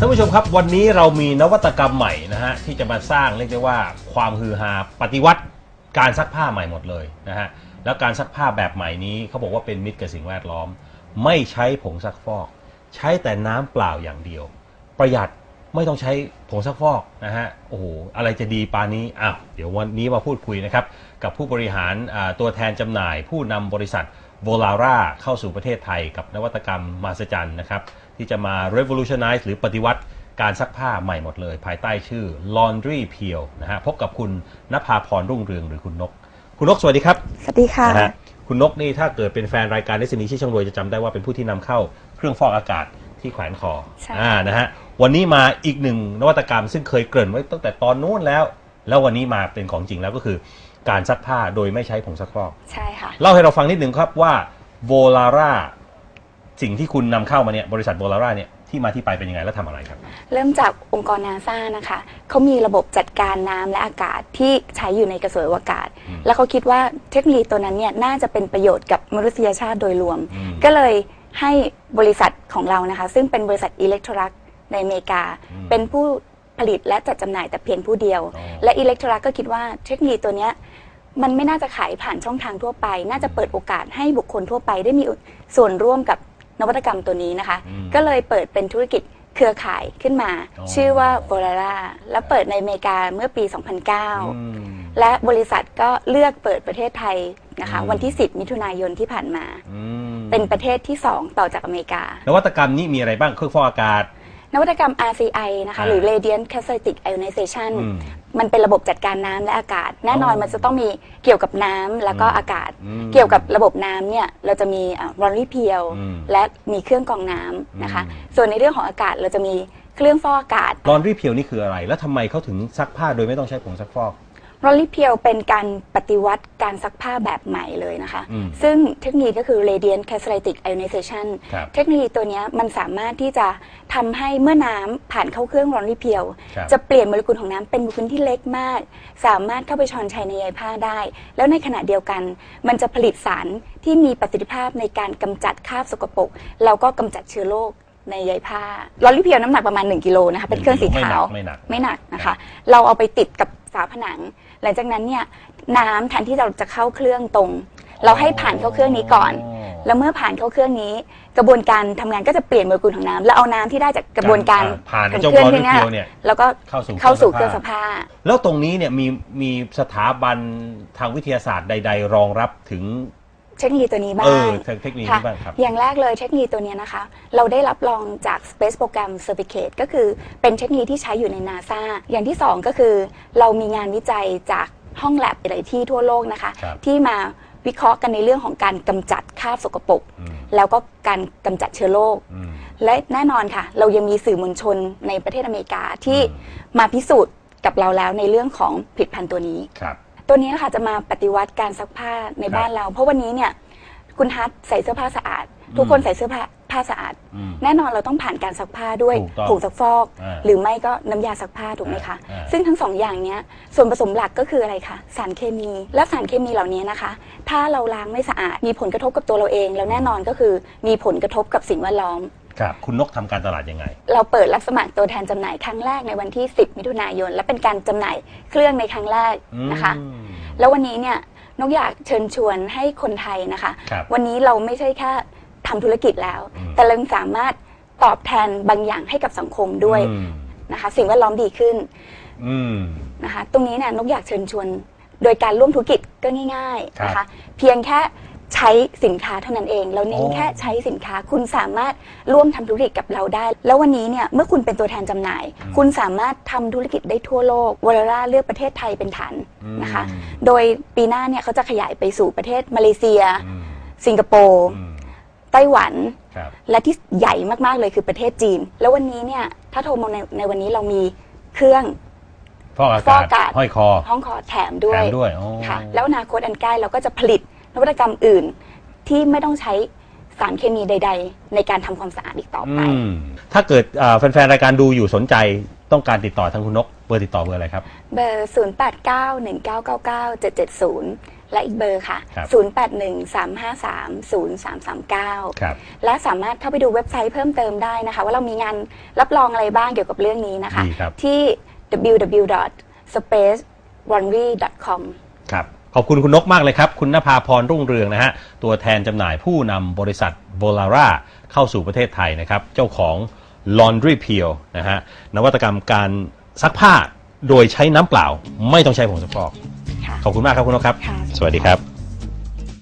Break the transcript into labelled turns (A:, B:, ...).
A: ท่านผู้ชมครับวันนี้เรามีนวัตกรรมใหม่นะฮะที่จะมาสร้างเรียกได้ว่าความฮือฮาปฏิวัติการซักผ้าใหม่หมดเลยนะฮะแล้วการซักผ้าแบบใหม่นี้เขาบอกว่าเป็นมิตรกับสิ่งแวดล้อม ไม่ใช้ผงซักฟอก ใช้แต่น้ำเปล่าอย่างเดียว ประหยัดไม่ต้องใช้ผงซักฟอกนะฮะโอ้โหอะไรจะดีปานี้อ้าวเดี๋ยววันนี้มาพูดคุยนะครับกับผู้บริหารตัวแทนจำหน่าย ผู้นำบริษัทโวลาร่าเข้าสู่ประเทศไทยกับนวัตกรรมมหัศจรรย์นะครับ ที่จะมา revolutionize หรือปฏิวัติการซักผ้าใหม่หมดเลย ภายใต้ชื่อ laundry peel นะฮะพบกับคุณนภาพรรุ่งเรืองหรือคุณนก คุณนกสวัสดีครับ
B: สวัสดีค่ะ
A: นะฮะคุณนกนี่ถ้าเกิดเป็นแฟนรายการเดซินีที่ช่างรวยจะจำได้ว่าเป็นผู้ที่นำเข้าเครื่องฟอกอากาศที่แขวนคอ
B: ใช่
A: อ่านะฮะวันนี้มาอีกหนึ่งนวัตกรรมซึ่งเคยเกริ่นไว้ตั้งแต่ตอนนู้นแล้ว แล้ววันนี้มาเป็นของจริงแล้วก็คือ การซักผ้าโดยไม่ใช้ผงซักฟอก
B: ใช่ค่ะ
A: เล่าให้เราฟังนิดหนึ่งครับว่าโวลาร่า สิ่งที่คุณนำเข้ามาเนี่ยบริษัทโวลาร่าเนี่ยที่มาที่ไปเป็นยังไงและทำอะไรครับ
B: เริ่มจากองค์กรนาซานะคะ เขามีระบบจัดการน้ำและอากาศที่ใช้อยู่ในกระสวยอวกาศ
A: อืม
B: แล้วเขาคิดว่าเทคโนโลยีตัวนั้นเนี่ยน่าจะเป็นประโยชน์กับมนุษยชาติโดยรวม
A: อืม
B: ก็เลยให้บริษัทของเรานะคะ ซึ่งเป็นบริษัทอิเล็กทรักในอเมริกา
A: อืม
B: เป็นผู้ผลิตและจัดจำหน่ายแต่เพียงผู้เดียว
A: อ๋อ
B: และอิเล็กทรักก็คิดว่าเทคโนโลยีตัวเนี้ยมันไม่น่าจะขายผ่านช่องทางทั่วไป น่าจะเปิดโอกาสให้บุคคลทั่วไปได้มีส่วนร่วมกับ นวัตกรรมตัวนี้นะคะ
A: อืม
B: ก็เลยเปิดเป็นธุรกิจเครือข่ายขึ้นมา
A: อ๋อ
B: ชื่อว่า v o l a r a แล้วเปิดในอเมริกาเมื่อปี
A: อื
B: 2009
A: ม
B: และบริษัทก็เลือกเปิดประเทศไทยนะคะ
A: อืม
B: วันที่ 10 มิถุนายนที่ผ่านมา
A: อืม
B: เป็นประเทศที่ 2 ต่อจากอเมริกา
A: นวัตกรรมนี้มีอะไรบ้างเครื่องฟอกอากาศ
B: นวัตกรรม RCI นะคะ
A: อ่า
B: หรือ Radiant Catalytic Ionization
A: อืม
B: มันเป็นระบบจัดการน้ำและอากาศ แน่นอน
A: อ๋อ
B: มันจะต้องมีเกี่ยวกับน้ำแล้วก็
A: อืม
B: อากาศ
A: อืม
B: เกี่ยวกับระบบน้ำเนี่ยเราจะมีรอนลี่เพียว
A: อืม
B: และมีเครื่องกรองน้ำนะคะ
A: อืม
B: ส่วนในเรื่องของอากาศเราจะมีเครื่องฟอกอากาศ
A: ลอนรีเพียวนี่คืออะไร แล้วทำไมเขาถึงซักผ้าโดยไม่ต้องใช้ผงซักฟอก
B: รอลลี่เพียวเป็นการปฏิวัติการซักผ้าแบบใหม่เลยนะคะ
A: อืม
B: ซึ่งเทคโนโลยีก็คือ Radiant Catalytic Ionization
A: ครับ
B: เทคโนโลยีตัวเนี้ยมันสามารถที่จะทำให้เมื่อน้ำผ่านเข้าเครื่องรอลลี่เพียว
A: ครับ
B: จะเปลี่ยนโมเลกุลของน้ำเป็นโมเลกุลที่เล็กมาก สามารถเข้าไปชอนชัยในใยผ้าได้ แล้วในขณะเดียวกัน มันจะผลิตสารที่มีประสิทธิภาพในการกำจัดคราบสกปรกแล้วก็กำจัดเชื้อโรคในใยผ้ารอลลี่เพียวน้ำหนักประมาณ 1กิโลนะคะเป็นเครื่องสีขาว
A: ไม่หนัก
B: ไม่หนักนะคะ เราเอาไปติดกับฝาผนัง หลังจากนั้นเนี่ยน้ำแทนที่เราจะเข้าเครื่องตรง เราให้ผ่านเข้าเครื่องนี้ก่อน แล้วเมื่อผ่านเข้าเครื่องนี้ กระบวนการทำงานก็จะเปลี่ยนโมเลกุลของน้ำแล้วเอาน้ำที่ได้จากกระบวนการ
A: ผ่าน
B: ของ
A: เจ้า
B: เครื่อง
A: Rolling
B: นี้
A: Peel เนี่ย
B: แล้วก็
A: เข้าสู่
B: เข้าสู่เค
A: เครื่
B: รื่
A: อ
B: องง
A: ซั
B: ซั
A: ก
B: ก
A: ผ้า
B: ผ้า
A: แล้วตรงนี้เนี่ยมีมีสถาบันทางวิทยาศาสตร์ใด ๆ รองรับถึง
B: เทคโนโลยีตัวนี้บ้า
A: เองอเทคโนโลยี
B: ค่ะ
A: นี้บ้างครับ
B: อย่างแรกเลยเทคโนโลยีตัวเนี้ยนะคะ เราได้รับรองจาก Space Program Certificate ก็คือเป็นเทคโนโลยีที่ใช้อยู่ใน NASA อย่างที่2ก็คือ เรามีงานวิจัยจากห้องแลบหลายที่ทั่วโลกนะคะ
A: ครับ
B: ที่มาวิเคราะห์กันในเรื่องของการกำจัดคราบสกปรก
A: อืม
B: แล้วก็การกำจัดเชื้อโรค
A: อืม
B: และแน่นอนค่ะ เรายังมีสื่อมวลชนในประเทศอเมริกาที่
A: อืม
B: มาพิสูจน์กับเราแล้วในเรื่องของผลิตภัณฑ์ตัวนี้
A: ครับ
B: ตัวนี้นะคะจะมาปฏิวัติการซักผ้าใน
A: ครับ
B: บ้านเรา เพราะวันนี้เนี่ยคุณฮัทใส่เสื้อผ้าสะอาด ทุกคน
A: อืม
B: ใส่เสื้อผ้าผ้าสะอาด
A: อืม
B: แน่นอนเราต้องผ่านการซักผ้าด้วย
A: ถูกต้อง
B: ผงซักฟอก
A: อ่า
B: หรือไม่ก็น้ำยาซักผ้าถูกไหมคะ
A: อ่า
B: ซึ่งทั้งสองอย่างเนี้ยส่วนผสมหลักก็คืออะไรคะสารเคมีและสารเคมีเหล่านี้นะคะ ถ้าเราล้างไม่สะอาดมีผลกระทบกับตัวเราเอง แล้วแน่นอนก็คือมีผลกระทบกับสิ่งแวดล้อม
A: ครับคุณนกทำการตลาดยังไง
B: เราเปิดรับสมัครตัวแทนจำหน่ายครั้งแรกในวันที่ 10 มิถุนายน และเป็นการจำหน่ายเครื่องในครั้งแรกนะคะ
A: อืม
B: แล้ววันนี้เนี่ยนกอยากเชิญชวนให้คนไทยนะคะ
A: ครับ
B: วันนี้เราไม่ใช่แค่ทำธุรกิจแล้ว
A: อืม
B: แต่เรายังสามารถตอบแทนบางอย่างให้กับสังคมด้วย
A: อืม
B: นะคะ สิ่งแวดล้อมดีขึ้น
A: อืม
B: นะคะ ตรงนี้เนี่ยนกอยากเชิญชวน โดยการร่วมธุรกิจก็ง่าย ๆ นะ
A: ครั
B: คะ
A: บ
B: เพียงแค่ ใช้สินค้าเท่านั้นเอง เราเน้น
A: โอ้
B: แค่ใช้สินค้าคุณสามารถร่วมทำธุรกิจกับเราได้ แล้ววันนี้เนี่ยเมื่อคุณเป็นตัวแทนจำหน่าย คุณสามารถทำธุรกิจได้ทั่วโลกวอลล่าเลือกประเทศไทยเป็นฐานนะคะ
A: อืม
B: โดยปีหน้าเนี่ยเขาจะขยายไปสู่ประเทศมาเลเซีย
A: อืม
B: สิงคโปร์
A: อืม
B: ไต้หวัน
A: ครับ
B: และที่ใหญ่มาก ๆ เลยคือประเทศจีน แล้ววันนี้เนี่ยถ้าโทรมาในในวันนี้เรามีเครื่อง
A: ฟอกอา
B: ฟอกอากา
A: กา
B: ศ
A: ศห้อยคอ
B: ห้องคอแถมด้วย
A: แถมด้วยอ๋อ
B: ค่ะแล้วอนาคตอันใกล้เราก็จะผลิต นวัตกรรมอื่นที่ไม่ต้องใช้สารเคมีใด ๆ ในการทำความสะอาดอีกต่อไป
A: อืมถ้าเกิดอ่าแฟนๆ รายการดูอยู่สนใจต้องการติดต่อทางคุณนกเบอร์ติดต่อเบอร์อะไรครับ
B: เบอร์ 0 8 9 1 9 9 9 7 7 0 และอีกเบอร์ค่ะ
A: ครับ
B: 0813530339
A: ครับ
B: และสามารถเข้าไปดูเว็บไซต์เพิ่มเติมได้นะคะ ว่าเรามีงานรับรองอะไรบ้างเกี่ยวกับเรื่องนี้นะคะ
A: ดีครับ
B: ที่ www.spacerunway.com
A: ครับ ขอบคุณคุณนกมากเลยครับ คุณนภาพรรุ่งเรืองนะฮะ ตัวแทนจำหน่ายผู้นำบริษัทโบลาร่าเข้าสู่ประเทศไทยนะครับ เจ้าของ Laundry Peel นะฮะ นวัตกรรมการซักผ้าโดยใช้น้ำเปล่า ไม่ต้องใช้ผงซักฟอก
B: ค่ะ
A: ขอบคุณมากครับคุณนกครับ
B: ค่ะ
A: สวัสดีครับ